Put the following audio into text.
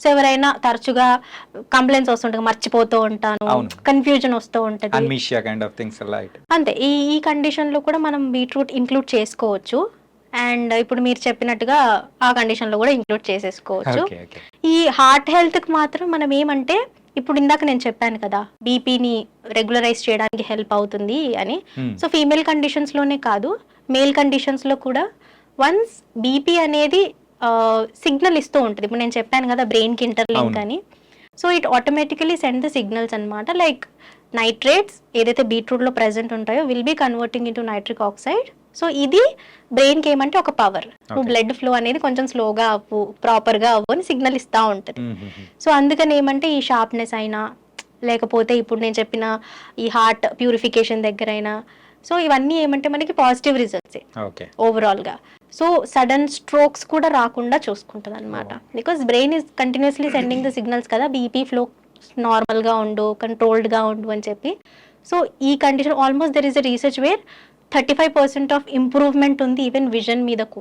So ఎవరైనా తరచుగా complaints వస్తుంటాయి మర్చిపోతూ ఉంటాను. కన్ఫ్యూజన్ వస్తూ ఉంటుంది. అంతే ఈ ఈ కండిషన్లో కూడా మనం బీట్రూట్ ఇంక్లూడ్ చేసుకోవచ్చు. అండ్ ఇప్పుడు మీరు చెప్పినట్టుగా ఆ కండిషన్లో కూడా ఇంక్లూడ్ చేసేసుకోవచ్చు. ఈ హార్ట్ హెల్త్కి మాత్రం మనం ఏమంటే ఇప్పుడు ఇందాక నేను చెప్పాను కదా బీపీని రెగ్యులరైజ్ చేయడానికి హెల్ప్ అవుతుంది అని. సో ఫీమేల్ కండిషన్స్లోనే కాదు మేల్ కండిషన్స్లో కూడా వన్స్ బీపీ అనేది సిగ్నల్ ఇస్తూ ఉంటుంది. ఇప్పుడు నేను చెప్పాను కదా బ్రెయిన్కి ఇంటర్లింక్. అని. So it automatically send the signals అనమాట లైక్ నైట్రేట్స్ ఏదైతే బీట్రూట్లో ప్రెసెంట్ ఉంటాయో will be converting into nitric oxide so ఇది బ్రెయిన్కి ఏమంటే ఒక పవర్ నువ్వు. బ్లడ్ ఫ్లో అనేది కొంచెం స్లోగా అవ్వు ప్రాపర్గా అవ్వు అని సిగ్నల్ ఇస్తూ ఉంటుంది. సో అందుకని ఏమంటే ఈ షార్ప్నెస్ అయినా లేకపోతే ఇప్పుడు నేను చెప్పిన ఈ హార్ట్ ప్యూరిఫికేషన్ దగ్గర అయినా సో ఇవన్నీ ఏమంటే మనకి పాజిటివ్ రిజల్ట్సే ఓకే ఓవరాల్గా సో సడన్ స్ట్రోక్స్ కూడా రాకుండా చూసుకుంటుంది అనమాట because brain is continuously sending the signals కదా బీపీ ఫ్లో నార్మల్గా ఉండు కంట్రోల్డ్గా ఉండు అని చెప్పి. సో ఈ condition almost there is a research where thirty five percent of improvement ఉంది ఈవెన్ విజన్ మీద కూడా.